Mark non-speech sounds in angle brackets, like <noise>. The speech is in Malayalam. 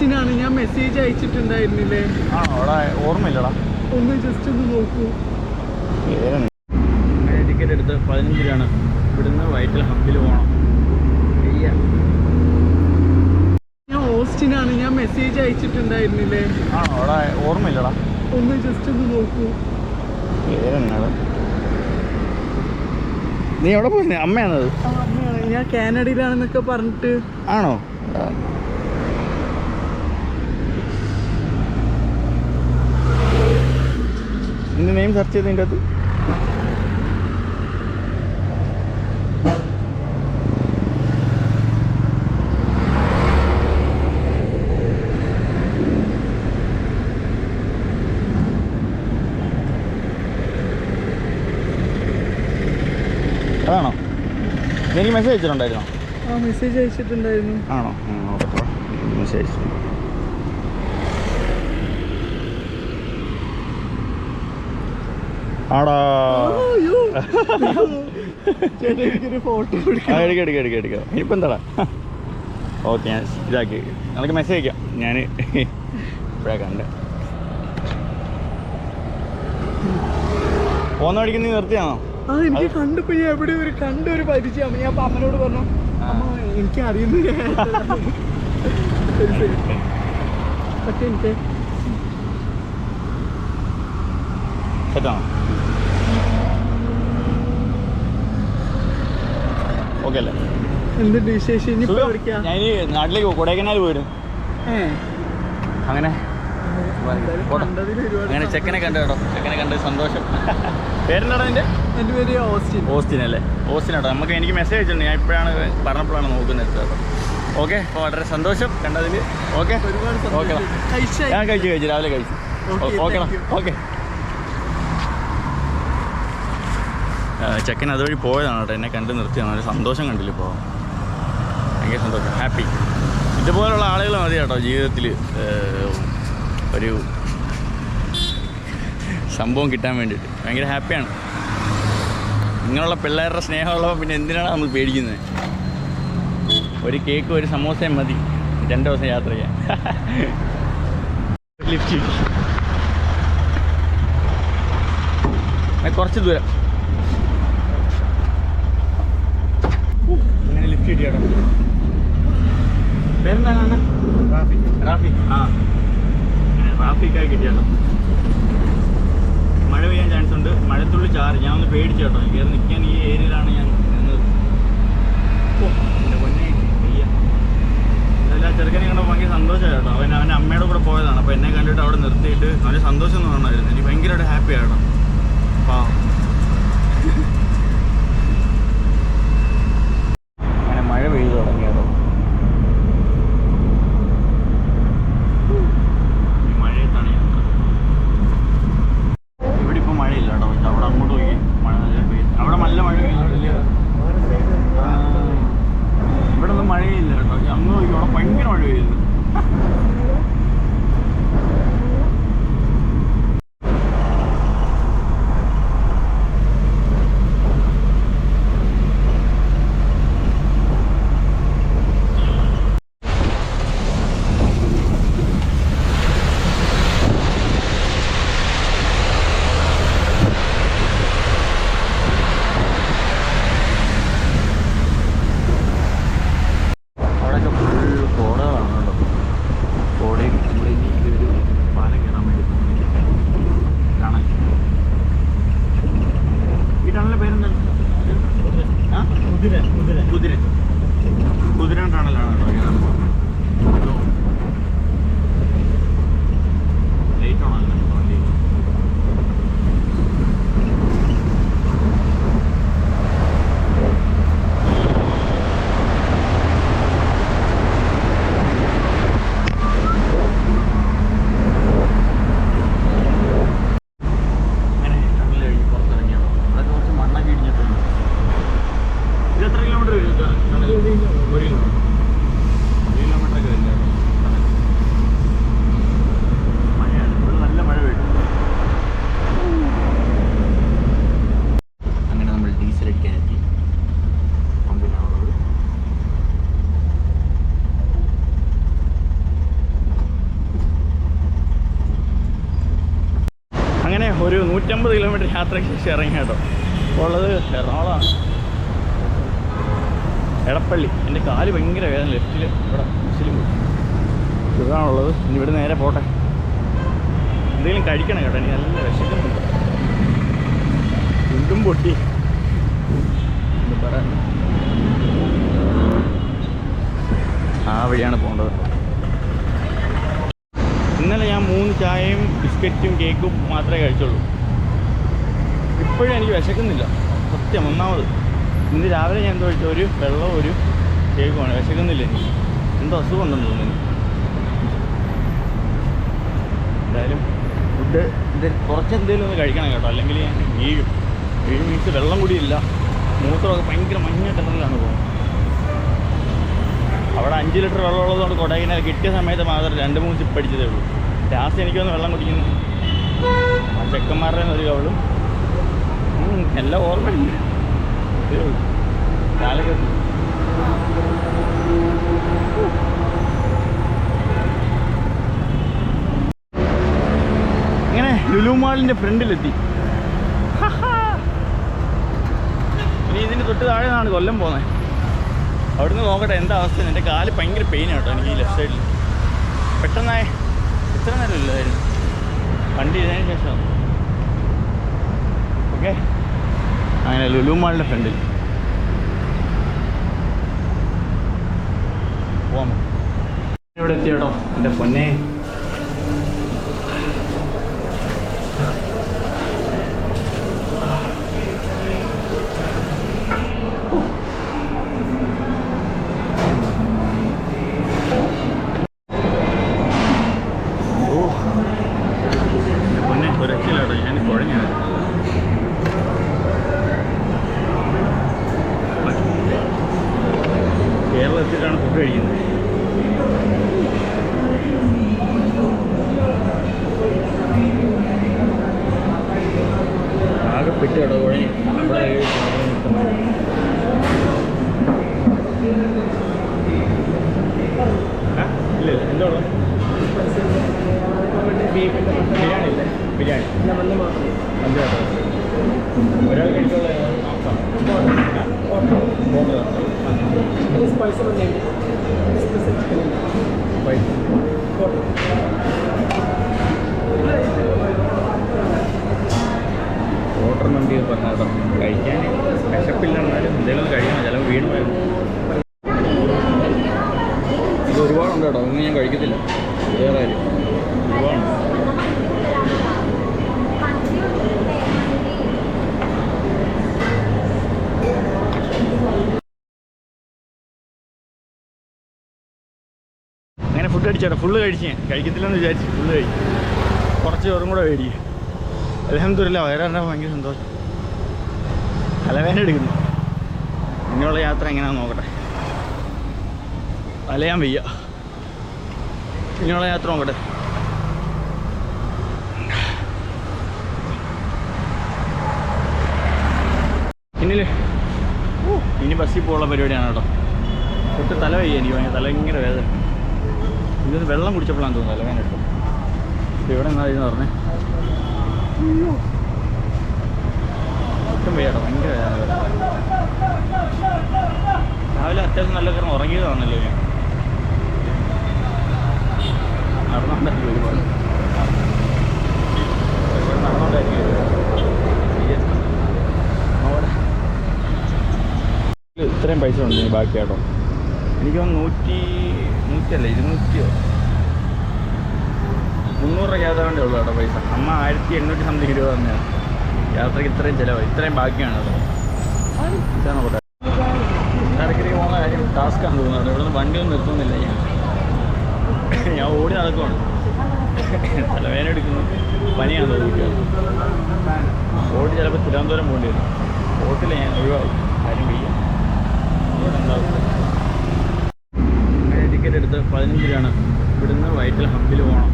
ഓസ്റ്റിനാണ് ഞാൻ മെസ്സേജ് അയച്ചിട്ടുണ്ടായിരുന്നില്ലേ? ആ അവിടെ ഓർമ്മയില്ലടാ. ഒന്ന് ജസ്റ്റ് ഒന്ന് നോക്കൂ. ടിക്കറ്റ് എടുത്ത് പതിനഞ്ച് രൂപയാണ് ഇവിടുന്ന് വൈറ്റിൽ ഹബിൽ പോകണം ഞാൻ ഓസ്റ്റിനാണ് ഞാൻ മെസ്സേജ് അയച്ചിട്ടുണ്ടായിരുന്നില്ലേ? ആ അവിടെ ഓർമ്മയില്ലടാ. ഒന്ന് ജസ്റ്റ് ഒന്ന് നോക്കൂ. നീ എവിടെ പോയി അമ്മയാണത്. ഞാൻ കാനഡയിലാണെന്നൊക്കെ പറഞ്ഞിട്ട്. ആണോ? നിന്റെ നെയിം സെർച്ച് ചെയ്തതിന്റെ അകത്ത്. അതാണോ? എനിക്ക് മെസ്സേജ് അയച്ചിട്ടുണ്ടായിരുന്നോ? ആ മെസ്സേജ് അയച്ചിട്ടുണ്ടായിരുന്നു. ആണോ? മെസ്സേജ് നോക്കട്ടെ ആടാ. എടുക്കാം. എടുക്കാം എടുക്കാം ഇനിയിപ്പോൾ എന്താടാ? ഓക്കെ ഞാൻ ഇതാക്കി. നിനക്ക് മെസ്സേജ് അയക്കാം. ഞാൻ ഇപ്പോഴാണ് കണ്ടേ. പോന്ന വഴിക്ക് നീ നിർത്തിയാണോ? ആ എനിക്ക് കണ്ടപ്പോ ഞാൻ എവിടെ ഒരു കണ്ട ഒരു പരിചയം. ഞാൻ അപ്പൊ അമ്മനോട് പറഞ്ഞു അമ്മ എനിക്ക് അറിയുന്നില്ല പക്ഷെ എനിക്ക് സെറ്റാണോ? അല്ലേ എന്തുണ്ട് വിശേഷം? ഞാൻ നാട്ടിലേക്ക് കൊടൈക്കനാൽ പോയിരുന്നു അങ്ങനെ. അങ്ങനെ ചെക്കനെ കണ്ടു കേട്ടോ. ചെക്കനെ കണ്ട് സന്തോഷം. പേരെന്താടാ എന്റെ എന്റെ പേര് ഓസ്റ്റിൻ. ഓസ്റ്റിൻ അല്ലേ? ഓസ്റ്റിൻ കേട്ടോ നമുക്ക് എനിക്ക് മെസ്സേജ് അയച്ചിട്ടുണ്ട്. ഞാൻ ഇപ്പോഴാണ് പറഞ്ഞപ്പോഴാണ് നോക്കുന്നത് കേട്ടോ. ഓക്കെ അപ്പോൾ വളരെ സന്തോഷം കണ്ടതിൽ ഓക്കെ ഒരുപാട് ഓക്കെ. ഞാൻ കഴിച്ചു കഴിച്ചു. രാവിലെ കഴിച്ചു. Okay, ഓക്കെ ചെക്കൻ അതുവഴി പോയതാണ് കേട്ടോ. എന്നെ കണ്ട് നിർത്തിയാണ് ഒരു സന്തോഷം കണ്ടില്ല ഇപ്പോൾ ഭയങ്കര സന്തോഷം. ഹാപ്പി ഇതുപോലുള്ള ആളുകൾ മതി കേട്ടോ ജീവിതത്തിൽ. ഒരു സംഭവം കിട്ടാൻ വേണ്ടിയിട്ട്. ഭയങ്കര ഹാപ്പിയാണ് ഇങ്ങനെയുള്ള പിള്ളേരുടെ സ്നേഹമുള്ളപ്പോൾ പിന്നെ എന്തിനാണ് നമ്മൾ പേടിക്കുന്നത്? ഒരു കേക്ക് ഒരു സമോസയും മതി. രണ്ട് ദിവസം യാത്ര ചെയ്യാൻ. <laughs> ലിഫ്റ്റ് കുറച്ച് ദൂരം അങ്ങനെ ലിഫ്റ്റ് കിട്ടിയാട്ടോ പേരെന്താണ് റാഫി. റാഫി. ആ. റാഫിക്കായി കിട്ടിയാണ് മഴ പെയ്യാൻ ചാൻസ് ഉണ്ട്. മഴത്തുള്ളി ചാറി. ഞാൻ ഒന്ന് പേടിച്ചു കേട്ടോ. കയറി നിൽക്കാൻ ഈ ഏരിയയിലാണ് ഞാൻ നിന്നത്. എന്റെ പൊന്നേ. വയ്യ. ഇതെല്ലാം ചെറുക്കനെ കണ്ടപ്പോൾ ഭയങ്കര സന്തോഷമായി കേട്ടോ. അവൻ അവന്റെ അമ്മയുടെ കൂടെ പോയതാണ്. അപ്പോൾ എന്നെ കണ്ടിട്ട് അവിടെ നിർത്തിയിട്ട് അവന്റെ സന്തോഷം എന്ന് പറഞ്ഞായിരുന്നു എനിക്ക് ഭയങ്കരമായിട്ട് ഹാപ്പി ആയിട്ടോ പാവം. ഒരു നൂറ്റമ്പത് കിലോമീറ്റർ യാത്രയ്ക്ക് ശേഷം ഇറങ്ങി കേട്ടോ. അപ്പോൾ ഉള്ളത് എറണാകുളമാണ് എടപ്പള്ളി. എന്റെ കാൽ ഭയങ്കര വേദന ലെഫ്റ്റിൽ ഇവിടെ മുസ്ലിം ഇതാണുള്ളത്. ഇനി ഇവിടെ നേരെ പോട്ടെ. എന്തെങ്കിലും കഴിക്കണം കേട്ടോ. എനിക്ക് നല്ല വിശക്കുന്നുണ്ട്. ഇതും പൊട്ടി. പറയാൻ ആ വഴിയാണ് പോകേണ്ടത്. ഇന്നലെ ഞാൻ മൂന്ന് ചായയും ബിസ്ക്കറ്റും കേക്കും മാത്രമേ കഴിച്ചുള്ളൂ. ഇപ്പോഴും എനിക്ക് വിശക്കുന്നില്ല. സത്യം ഒന്നാമത്. ഇന്ന് രാവിലെ ഞാൻ എന്തോ ഒരു വെള്ളവും ഒരു കേക്കുമാണ് വിശക്കുന്നില്ല എനിക്ക് എന്തോ അസുഖം ഉണ്ടെന്ന് തോന്നുന്നു എന്തായാലും ഫുഡ് എന്തെങ്കിലും കുറച്ച് എന്തെങ്കിലും ഒന്ന് കഴിക്കണം കേട്ടോ. അല്ലെങ്കിൽ ഞാൻ വീഴും. വീഴും മീൻസ് വെള്ളം കൂടിയില്ല. മൂത്രമൊക്കെ ഭയങ്കര മഞ്ഞ കളറിലാണ് പോകുന്നത്. അഞ്ച് ലിറ്റർ വെള്ളം ഉള്ളതുകൊണ്ട് കൊടൈക്കനാൽ കിട്ടിയ സമയത്ത് മാത്രം രണ്ട് മൂന്ന് സിപ്പ് അടിച്ചതേ ഉള്ളൂ. ലാസ്റ്റ് എനിക്കൊന്ന് വെള്ളം കുടിക്കുന്നു. ആ ചെക്കന്മാരുടെ ഒരു കവളും. എല്ലാം ഓർമ്മയുണ്ട്. ഇതേ ഇങ്ങനെ ലുലു മാളിന്റെ ഫ്രണ്ടിലെത്തി. ഇനി ഇതിന്റെ തൊട്ട് താഴെ നിന്നാണ് കൊല്ലം പോകുന്നത് അവിടുന്ന് നോക്കട്ടെ എന്താ അവസ്ഥ? എന്റെ കാൽ ഭയങ്കര പെയിൻ കേട്ടോ എനിക്ക് ഈ ലെഫ്റ്റ് സൈഡിൽ പെട്ടെന്നായി. ഇത്ര നേരം ഇല്ലായിരുന്നു വണ്ടി ഇതിനു ശേഷം. ഓക്കെ അങ്ങനെ ലുലു മാളിന്റെ ഫ്രണ്ടിൽ പോവാം. ഇവിടെ എത്തിയോട്ടോ എന്റെ പൊന്നെ ഓ എന്റെ പൊന്നെ ഒരു രക്ഷയില്ല കേട്ടോ ഞാൻ കുഴഞ്ഞാണ് കേരളത്തിലാണ് ഫുഡ് കഴിക്കുന്നത്. ആകെ പെട്ട് കേട്ടോ കുഴഞ്ഞ് അവിടെ നിൽക്കുന്നത്. ആ? ഇല്ല ഇല്ല എന്താ ഉള്ളത്? ബിരിയാണി ഇല്ലേ? ബിരിയാണി. ഒരാൾ കഴിക്കുള്ള സ്പൈസി വന്നേക്കും ഓർഡർ വണ്ടി പറഞ്ഞ കേട്ടോ കഴിക്കാൻ വിശപ്പില്ല എന്നാലും എന്തെങ്കിലും കഴിക്കണം ചിലപ്പോൾ വീണ് പോയത് ഇത് ഒരുപാടുണ്ട് കേട്ടോ ഒന്നും ഞാൻ കഴിക്കത്തില്ല വേറെ കാര്യം ഒരുപാടുണ്ട് അടിച്ചേട്ടാ ഫുള്ള് കഴിച്ച്. ഞാൻ കഴിക്കത്തില്ലെന്ന് വിചാരിച്ചു ഫുള്ള് കഴിച്ചു. കുറച്ച് ചോറും കൂടെ മേടിക്കും അലഹമില്ല വയറാണ്ട ഭയങ്കര സന്തോഷം? തലവേദന എടുക്കുന്നു. ഇനിയുള്ള യാത്ര എങ്ങനെയാണെന്ന് നോക്കട്ടെ. അലയാൻ വയ്യ. ഇനിയുള്ള യാത്ര നോക്കട്ടെ. ഇനിൽ ഇനി ബസ്സിൽ പോകാനുള്ള പരിപാടിയാണ് കേട്ടോ. തൊട്ട് തല വയ്യ എനിക്ക് ഭയങ്കര തല ഭയങ്കര വേദന. ഇതൊന്ന് വെള്ളം കുടിച്ചപ്പോഴാണ് തോന്നുന്നത് എടുക്കും ഇവിടെ എന്നാ ഇതെന്ന് പറഞ്ഞേ? ഒട്ടും വയ്യാട്ടോ ഭയങ്കര രാവിലെ അത്യാവശ്യം നല്ല കാരണം ഉറങ്ങിയതാണല്ലോ ഞാൻ. നടന്നുകൊണ്ടായിരിക്കും ഒരുപാട്. ഇവിടെ. ഇതിൽ ഇത്രയും പൈസ ഉണ്ട് ഇനി ബാക്കി കേട്ടോ എനിക്ക് നൂറ്റി നൂറ്റിയല്ല ഇരുന്നൂറ്റിയോ? മുന്നൂറ് രൂപ യാത്ര വേണ്ടേ ഉള്ളൂ കേട്ടോ പൈസ. അമ്മ ആയിരത്തി എണ്ണൂറ്റി സംതിങ് രൂപ തന്നെയാണ് യാത്രയ്ക്ക് ഇത്രയും ചിലവ് ഇത്രയും ബാക്കിയാണ് കേട്ടോ ഇതാണ് ഇടയ്ക്കിടയ്ക്ക് പോകുന്ന കാര്യം ടാസ്ക്കാണ് തോന്നുന്നത് ഇവിടെ നിന്ന് വണ്ടിയൊന്നും നിർത്തുന്നില്ല ഞാൻ. ഞാൻ ഓടി നടക്കുവാണ്. തലവേന എടുക്കുന്നു. പനിയാണ് തോന്നിക്കുക ഓടി ചിലപ്പോൾ തിരുവനന്തപുരം പോകേണ്ടി വരും. ഓട്ടില്ല ഞാൻ ഒഴിവാകും കാര്യം വയ്യ. അവിടെ എടുത്ത് പതിനഞ്ച് രൂപയാണ് ഇവിടുന്ന് വയറ്റിൽ ഹബ്ബിൽ പോകണം